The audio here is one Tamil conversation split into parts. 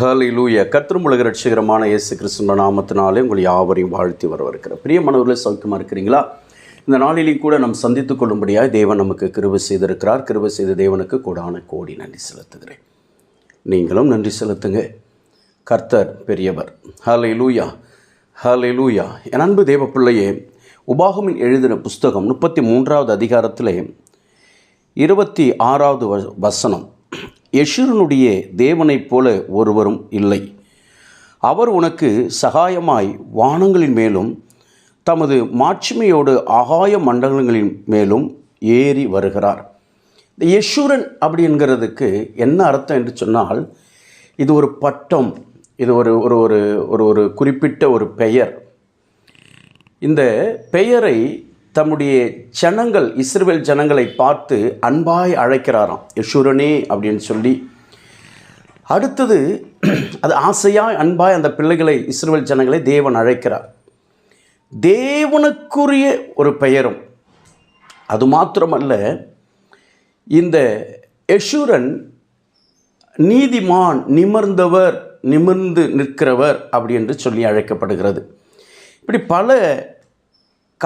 ஹலிலூய கத்திரமுலக ரட்சிகரமான இயேசு கிறிஸ்துவ நாமத்தினாலே உங்களை யாவரையும் வாழ்த்தி வரவிருக்கிற பிரியமானவர்களே சௌக்கியமாக இருக்கிறீங்களா? இந்த நாளிலையும் கூட நாம் சந்தித்துக் கொள்ளும்படியாக தேவன் நமக்கு கிருபை செய்திருக்கிறார். கிருவு செய்த தேவனுக்கு கூடான கோடி நன்றி செலுத்துகிறேன். நீங்களும் நன்றி செலுத்துங்க. கர்த்தர் பெரியவர். ஹலை லூயா ஹலை லூயா என் அன்பு தேவ பிள்ளையே உபாகமின் எழுதின புஸ்தகம் முப்பத்தி மூன்றாவது அதிகாரத்திலே இருபத்தி ஆறாவது வ- வசனம். யெஷூரனுடைய தேவனைப் போல ஒருவரும் இல்லை. அவர் உனக்கு சகாயமாய் வானங்களின் மேலும் தமது மாட்சிமையோடு ஆகாய மண்டலங்களின் மேலும் ஏறி வருகிறார். இந்த யஷூரன் அப்படிங்கிறதுக்கு என்ன அர்த்தம் என்று சொன்னால் இது ஒரு பட்டம் இது ஒரு ஒரு ஒரு ஒரு ஒரு குறிப்பிட்ட ஒரு பெயர். இந்த பெயரை தம்முடைய ஜனங்கள் இஸ்ரேல் ஜனங்களை பார்த்து அன்பாய் அழைக்கிறாராம். யசூரனே அப்படின்னு சொல்லி. அடுத்தது அது ஆசையாய் அன்பாய் அந்த பிள்ளைகளை இஸ்ரேல் ஜனங்களை தேவன் அழைக்கிறார். தேவனுக்குரிய ஒரு பெயரும். அது மாத்திரமல்ல இந்த யசூரன் நீதிமான் நிமிர்ந்தவர் நிமிர்ந்து நிற்கிறவர் அப்படி என்று சொல்லி அழைக்கப்படுகிறது. இப்படி பல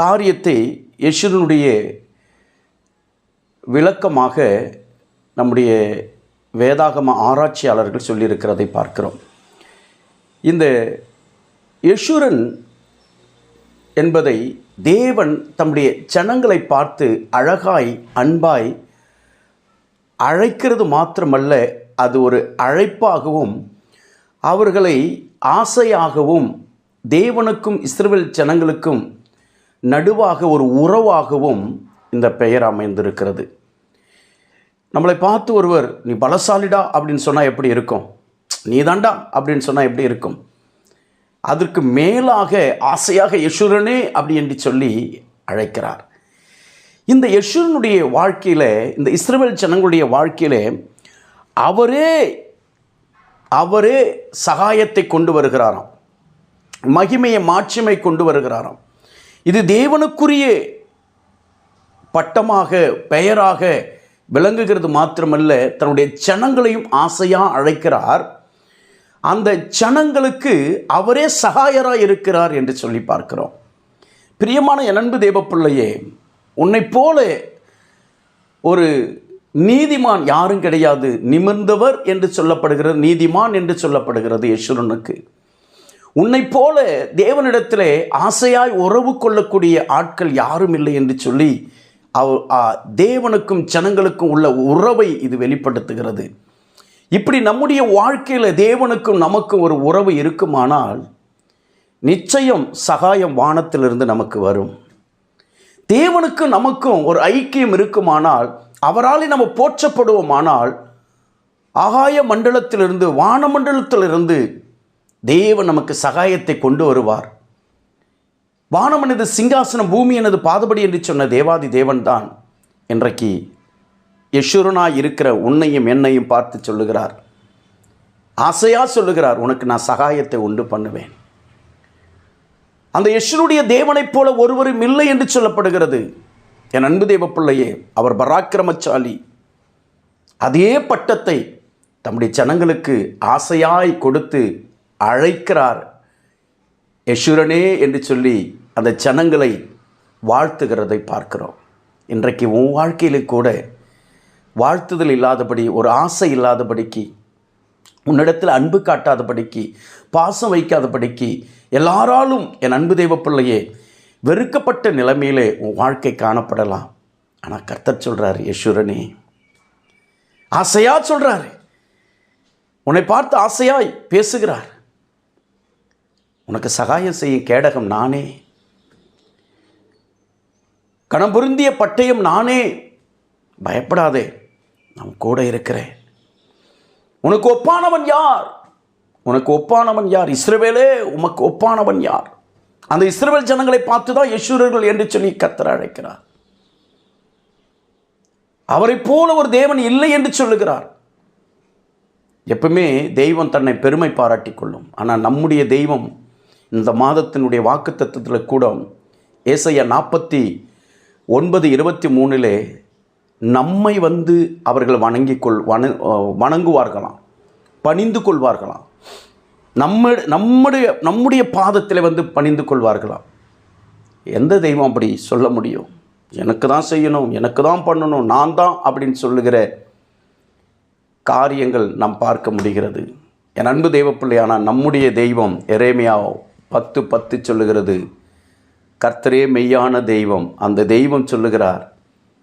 காரியத்தை யசுரனுடைய விளக்கமாக நம்முடைய வேதாகம ஆராய்ச்சியாளர்கள் சொல்லியிருக்கிறதை பார்க்கிறோம். இந்த யசுரன் என்பதை தேவன் தம்முடைய ஜனங்களை பார்த்து அழகாய் அன்பாய் அழைக்கிறது மாத்திரமல்ல அது ஒரு அழைப்பாகவும் அவர்களை ஆசையாகவும் தேவனுக்கும் இஸ்ரவேல் ஜனங்களுக்கும் நடுவாக ஒரு உறவாகவும் இந்த பெயர் அமைந்திருக்கிறது. நம்மளை பார்த்து ஒருவர் நீ பலசாலிடா? அப்படின்னு சொன்னால் எப்படி இருக்கும்? நீ தாண்டா அப்படின்னு சொன்னால் எப்படி இருக்கும்? அதற்கு மேலாக ஆசையாக யசுரனே அப்படி என்று சொல்லி அழைக்கிறார். இந்த யசுரனுடைய வாழ்க்கையில் இந்த இஸ்ரவேல் ஜனங்களுடைய வாழ்க்கையில் அவரே அவரே சகாயத்தை கொண்டு வருகிறாராம். மகிமையை மாட்சிமை கொண்டு வருகிறாராம். இது தேவனுக்குரிய பட்டமாக பெயராக விளங்குகிறது மாத்திரமல்ல தன்னுடைய ஜனங்களையும் ஆசையாக அழைக்கிறார். அந்த சனங்களுக்கு அவரே சகாயராக இருக்கிறார் என்று சொல்லி பார்க்கிறோம். பிரியமான என் அன்பு தேவப்பிள்ளையே உன்னைப் போல ஒரு நீதிமான் யாரும் கிடையாது. நிமிர்ந்தவர் என்று சொல்லப்படுகிறது நீதிமான் என்று சொல்லப்படுகிறது யசுரனுக்கு உன்னை போல தேவனிடத்திலே ஆசையாய் உறவு கொள்ளக்கூடிய ஆட்கள் யாரும் இல்லை என்று சொல்லி அவ தேவனுக்கும் ஜனங்களுக்கும் உள்ள உறவை இது வெளிப்படுத்துகிறது. இப்படி நம்முடைய வாழ்க்கையில் தேவனுக்கும் நமக்கும் ஒரு உறவு இருக்குமானால் நிச்சயம் சகாயம் வானத்திலிருந்து நமக்கு வரும். தேவனுக்கும் நமக்கும் ஒரு ஐக்கியம் இருக்குமானால் அவராலே நம்ம போற்றப்படுவோமானால் ஆகாய மண்டலத்திலிருந்து வானமண்டலத்திலிருந்து தேவன் நமக்கு சகாயத்தை கொண்டு வருவார். வானம் எனது சிங்காசனம் பூமி எனது பாதுபடி என்று சொன்ன தேவாதி தேவன்தான். இன்றைக்கு யசுரனாய் இருக்கிற உன்னையும் என்னையும் பார்த்து சொல்லுகிறார். ஆசையாக சொல்லுகிறார் உனக்கு நான் சகாயத்தை உண்டு பண்ணுவேன். அந்த யசுருடைய தேவனைப் போல ஒருவரும் இல்லை என்று சொல்லப்படுகிறது. என் அன்பு தேவ பிள்ளையே அவர் பராக்கிரமச்சாலி அதே பட்டத்தை தம்முடைய ஜனங்களுக்கு ஆசையாய் கொடுத்து அழைக்கிறார். யசுரனே என்று சொல்லி அந்த ஜனங்களை வாழ்த்துகிறதை பார்க்கிறோம். இன்றைக்கு உன் வாழ்க்கையிலே கூட வாழ்த்துதல் இல்லாதபடி ஒரு ஆசை இல்லாதபடிக்கு உன்னிடத்தில் அன்பு காட்டாதபடிக்கு பாசம் வைக்காதபடிக்கு எல்லாராலும் என் அன்பு தெய்வ பிள்ளையே வெறுக்கப்பட்ட நிலைமையிலே உன் வாழ்க்கை காணப்படலாம். ஆனால் கர்த்தர் சொல்கிறார் யசுரனே ஆசையாக சொல்கிறாரு உன்னை பார்த்து ஆசையாய் பேசுகிறார். உனக்கு சகாயம் செய்யும் கேடகம் நானே. கணம் பொருந்திய பட்டயம் நானே. பயப்படாதே நான் கூட இருக்கிறேன் உனக்கு ஒப்பானவன் யார்? உனக்கு ஒப்பானவன் யார்? இஸ்ரவேலே உமக்கு ஒப்பானவன் யார்? அந்த இஸ்ரவேல் ஜனங்களை பார்த்து தான் யசூரர்கள் என்று சொல்லி கத்தர் அழைக்கிறார். அவரைப் போல ஒரு தேவன் இல்லை என்று சொல்லுகிறார். எப்பவுமே தெய்வம் தன்னை பெருமை பாராட்டி கொள்ளும். ஆனால் நம்முடைய தெய்வம் இந்த மாதத்தினுடைய வாக்குத்தத்தத்தில் கூட ஏசையா நாற்பத்தி ஒன்பது இருபத்தி மூணிலே நம்மை வந்து அவர்கள் வணங்கிக் கொள் வண வணங்குவார்களாம். பணிந்து கொள்வார்களாம். நம்ம நம்முடைய நம்முடைய பாதத்தில் வந்து பணிந்து கொள்வார்களாம். எந்த தெய்வம் அப்படி சொல்ல முடியும்? எனக்கு தான் செய்யணும் எனக்கு தான் பண்ணணும் நான் தான் அப்படின்னு சொல்லுகிற காரியங்கள் நாம் பார்க்க முடிகிறது. என் அன்பு தெய்வப்பிள்ளையான நம்முடைய தெய்வம் எரேமியா பத்து பத்து சொல்லுகிறது. கர்த்தரே மெய்யான தெய்வம். அந்த தெய்வம் சொல்லுகிறார்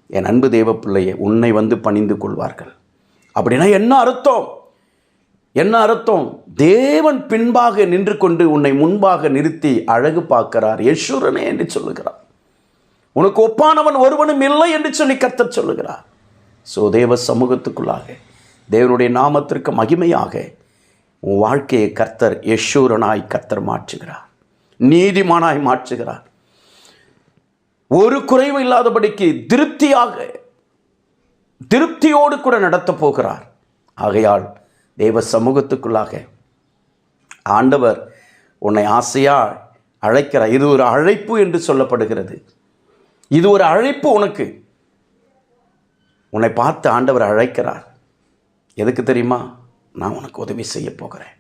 என் அன்பு தெய்வ பிள்ளையை உன்னை வந்து பணிந்து கொள்வார்கள். அப்படின்னா என்ன அர்த்தம்? என்ன அர்த்தம்? தேவன் பின்பாக நின்று கொண்டு உன்னை முன்பாக நிறுத்தி அழகு பார்க்கிறார். யசுரனே என்று சொல்லுகிறார். உனக்கு ஒப்பானவன் ஒருவனும் இல்லை என்று சொல்லி கர்த்தர் சொல்லுகிறார். ஸோ தேவ சமூகத்துக்குள்ளாக தேவனுடைய நாமத்திற்கு மகிமையாக உன் வாழ்க்கையை கர்த்தர் யஷூரனாய் கர்த்தர் மாற்றுகிறார். நீதிமானாய் மாற்றுகிறார். ஒரு குறைவு இல்லாதபடிக்கு திருப்தியாக திருப்தியோடு கூட நடத்தப் போகிறார். ஆகையால் தேவ சமூகத்துக்குள்ளாக ஆண்டவர் உன்னை ஆசையா அழைக்கிறார். இது ஒரு அழைப்பு என்று சொல்லப்படுகிறது. இது ஒரு அழைப்பு உனக்கு. உன்னை பார்த்து ஆண்டவர் அழைக்கிறார். எதுக்கு தெரியுமா? நான் உனக்கு உதவி செய்ய போகிறேன்.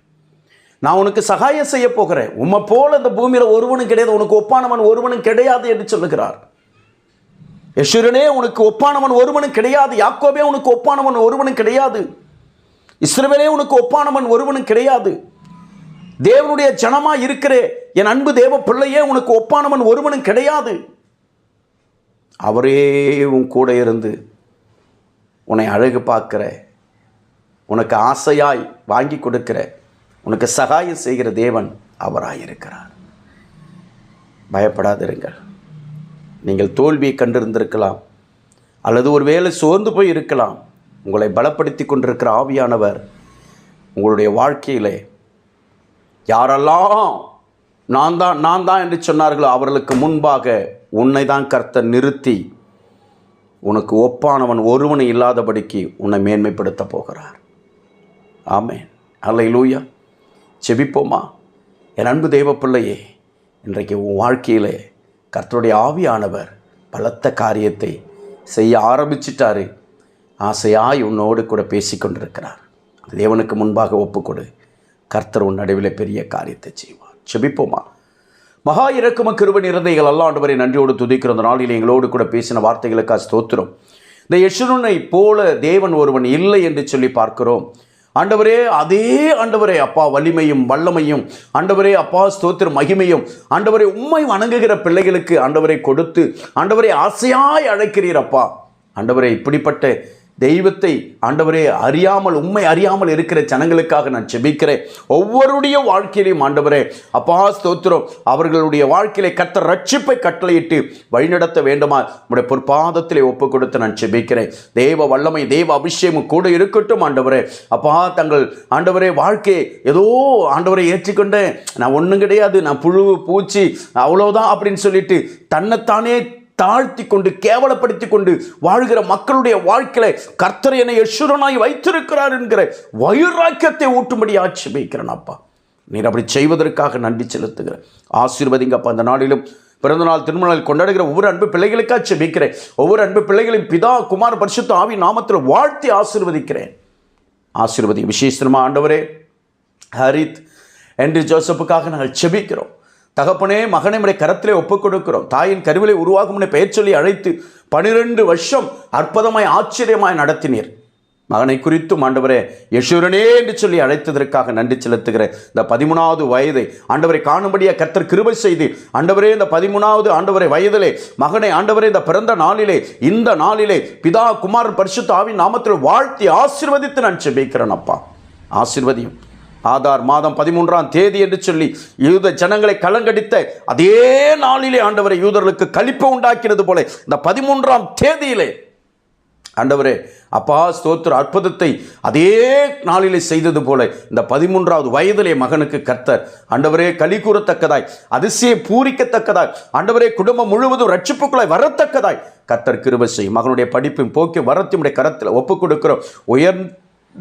நான் உனக்கு சகாயம் செய்ய போகிறேன். உம்மை போல இந்த பூமியில் ஒருவனும் கிடையாது. உனக்கு ஒப்பானவன் ஒருவனும் கிடையாது என்று சொல்லுகிறார். யசுரனே உனக்கு ஒப்பானவன் ஒருவனும் கிடையாது. யாக்கோபே உனக்கு ஒப்பானவன் ஒருவனும் கிடையாது. இஸ்ரவேலே உனக்கு ஒப்பானவன் ஒருவனும் கிடையாது. தேவனுடைய ஜனமா இருக்கிறே. என் அன்பு தேவ பிள்ளையே உனக்கு ஒப்பானவன் ஒருவனும் கிடையாது. அவரே உன் கூட இருந்து உன்னை அழகு பார்க்கிற உனக்கு ஆசையாய் வாங்கி கொடுக்கிற உனக்கு சகாயம் செய்கிற தேவன் அவராயிருக்கிறார். பயப்படாதிருங்கள். நீங்கள் தோல்வியை கண்டிருந்திருக்கலாம் அல்லது ஒருவேளை சோர்ந்து போய் இருக்கலாம். உங்களை பலப்படுத்தி கொண்டிருக்கிற ஆவியானவர் உங்களுடைய வாழ்க்கையிலே யாரெல்லாம் நான் தான் நான் தான் என்று சொன்னார்களோ அவர்களுக்கு முன்பாக உன்னை தான் கர்த்த நிறுத்தி உனக்கு ஒப்பானவன் ஒருவனை இல்லாதபடிக்கு உன்னை மேன்மைப்படுத்த போகிறார். ஆமேன். அல்ல லூயா செபிப்போமா? என் அன்பு தெய்வ பிள்ளையே இன்றைக்கு உன் வாழ்க்கையிலே கர்த்தருடைய ஆவியானவர் பலத்த காரியத்தை செய்ய ஆரம்பிச்சிட்டாரு. ஆசையாய் உன்னோடு கூட பேசி கொண்டிருக்கிறார் தேவனுக்கு முன்பாக ஒப்புக்கொடு. கர்த்தர் உன் நடுவில் பெரிய காரியத்தை செய்வார். செபிப்போமா? மகா இறக்கும கிருப நிறந்தைகள் அல்லாண்டவரை நன்றியோடு துதிக்கிற அந்த நாளில் எங்களோடு கூட பேசின வார்த்தைகளுக்காக ஸ்தோத்திரம். இந்த யசுரனை போல தேவன் ஒருவன் இல்லை என்று சொல்லி பார்க்கிறோம். ஆண்டவரே அதே ஆண்டவரே அப்பா வலிமையும் வல்லமையும். ஆண்டவரே அப்பா ஸ்தோத்திர மகிமையும். ஆண்டவரை உண்மை வணங்குகிற பிள்ளைகளுக்கு ஆண்டவரை கொடுத்து ஆண்டவரை ஆசையாய் அழைக்கிறீர் அப்பா. ஆண்டவரை இப்படிப்பட்ட தெய்வத்தை ஆண்டவரே அறியாமல் உண்மை அறியாமல் இருக்கிற ஜனங்களுக்காக நான் செபிக்கிறேன் ஒவ்வொருடைய வாழ்க்கையிலையும் ஆண்டவரே அப்பா ஸ்தோத்திரம். அவர்களுடைய வாழ்க்கையிலே கத்த ரட்சிப்பை கட்டளையிட்டு வழிநடத்த வேண்டுமா? உடைய பொற்பாதத்திலே ஒப்பு கொடுத்து நான் செபிக்கிறேன் தேவ வல்லமை தேவ அபிஷேகம் கூட இருக்கட்டும் ஆண்டவரே. அப்பா தங்கள் ஆண்டவரே வாழ்க்கையை ஏதோ ஆண்டவரை ஏற்றிக்கொண்டேன். நான் ஒன்றும் கிடையாது நான் புழு பூச்சி அவ்வளோதான் அப்படின்னு சொல்லிட்டு தன்னைத்தானே தாழ்த்தி கொண்டு கேவலப்படுத்தி கொண்டு வாழ்கிற மக்களுடைய வாழ்க்கையில கர்த்தர் என்னை யசுரனாய் வைத்திருக்கிறார் என்கிற வைராக்கியத்தை ஊட்டும்படி ஆட்சி வைக்கிறேன் அப்பா. நீர் அப்படி செய்வதற்காக நன்றி செலுத்துகிறேன். ஆசீர்வதிங்க அப்பா அந்த நாளிலும் பிறந்தநாள் திருமணம் கொண்டாடுகிற ஒவ்வொரு அன்பு பிள்ளைகளுக்காக செபிக்கிறேன் ஒவ்வொரு அன்பு பிள்ளைகளின் பிதா குமார் பரிசுத்த ஆவி நாமத்தில் வாழ்த்தி ஆசீர்வதிக்கிறேன். ஆசீர்வதி விசேஷமா ஆண்டவரே. ஹரித் என்று ஜோசப்புக்காக நாங்கள் செபிக்கிறோம். தகப்பனே மகனை முறை கரத்திலே ஒப்புக் கொடுக்கிறோம் தாயின் கருவிலை உருவாகும் முன்னே பெயர் சொல்லி அழைத்து பனிரெண்டு வருஷம் அற்புதமாய் ஆச்சரியமாய் நடத்தினீர். மகனை குறித்தும் ஆண்டவரே யசூரனே என்று சொல்லி அழைத்ததற்காக நன்றி செலுத்துகிறேன். இந்த பதிமூணாவது வயதை ஆண்டவரை காணும்படியாக கர்த்தர் கிருபை செய்து ஆண்டவரே இந்த பதிமூணாவது ஆண்டவரை வயதிலே மகனை ஆண்டவரே இந்த பிறந்த நாளிலே இந்த நாளிலே பிதா குமார் பரிசுத்த ஆவின் நாமத்தில் வாழ்த்தி ஆசிர்வதித்து நான் செபிக்கிறேன் அப்பா. ஆசிர்வதியும். ஆதார் மாதம் பதிமூன்றாம் தேதி என்று சொல்லி யூத ஜனங்களை கலங்கடித்த அதே நாளிலே ஆண்டவரை யூதர்களுக்கு கழிப்பை உண்டாக்கினது போல இந்த பதிமூன்றாம் தேதியிலே ஆண்டவரே அப்பா ஸ்தோத்திர அற்புதத்தை அதே நாளிலே செய்தது போல இந்த பதிமூன்றாவது வயதிலே மகனுக்கு கர்த்தர். ஆண்டவரே களி கூறத்தக்கதாய் அதிசயம் பூரிக்கத்தக்கதாய் ஆண்டவரே குடும்பம் முழுவதும் ரட்சிப்புக்குள்ளாய் வரத்தக்கதாய். கர்த்தர் கிருபை செய்யும் மகனுடைய படிப்பின் போக்கி வரத்தினுடைய கரத்தில் ஒப்புக் கொடுக்கிறோம். உயர்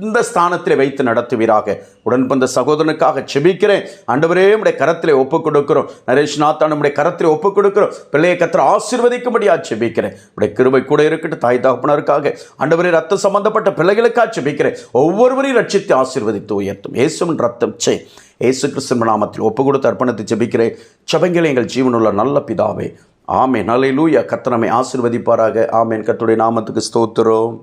இந்த ஸ்தானத்தில் வைத்து நடத்துவீராக. உடன் பிறந்த சகோதரனுக்காக செபிக்கிறேன். ஆண்டவரே நம்முடைய கரத்திலே ஒப்புக் கொடுக்கிறோம் நரேஷ் நாத்தா நம்முடைய கரத்திலே ஒப்புக் கொடுக்கிறோம் பிள்ளையை கத்திர ஆசீர்வதிக்கும்படியா செபிக்கிறேன். உடைய கிருபை கூட இருக்கட்டும் தாய் தகப்பனருக்காக. ஆண்டவரே ரத்தம் சம்பந்தப்பட்ட பிள்ளைகளுக்காக செபிக்கிறேன். ஒவ்வொருவரையும் ரட்சித்து ஆசீர்வதித்து உயர்த்தும். இயேசுவின் ரத்தம் சே. இயேசு கிறிஸ்தன் நாமத்தில் ஒப்பு கொடுத்து அர்ப்பணத்தை செபிக்கிறேன். ஜெபங்களே எங்கள் ஜீவனுள்ள நல்ல பிதாவே. ஆமேன். நல்ல லூயா கத்தனமை ஆசீர்வதிப்பாராக. ஆமேன். கத்துடைய நாமத்துக்கு ஸ்தோத்திரம்.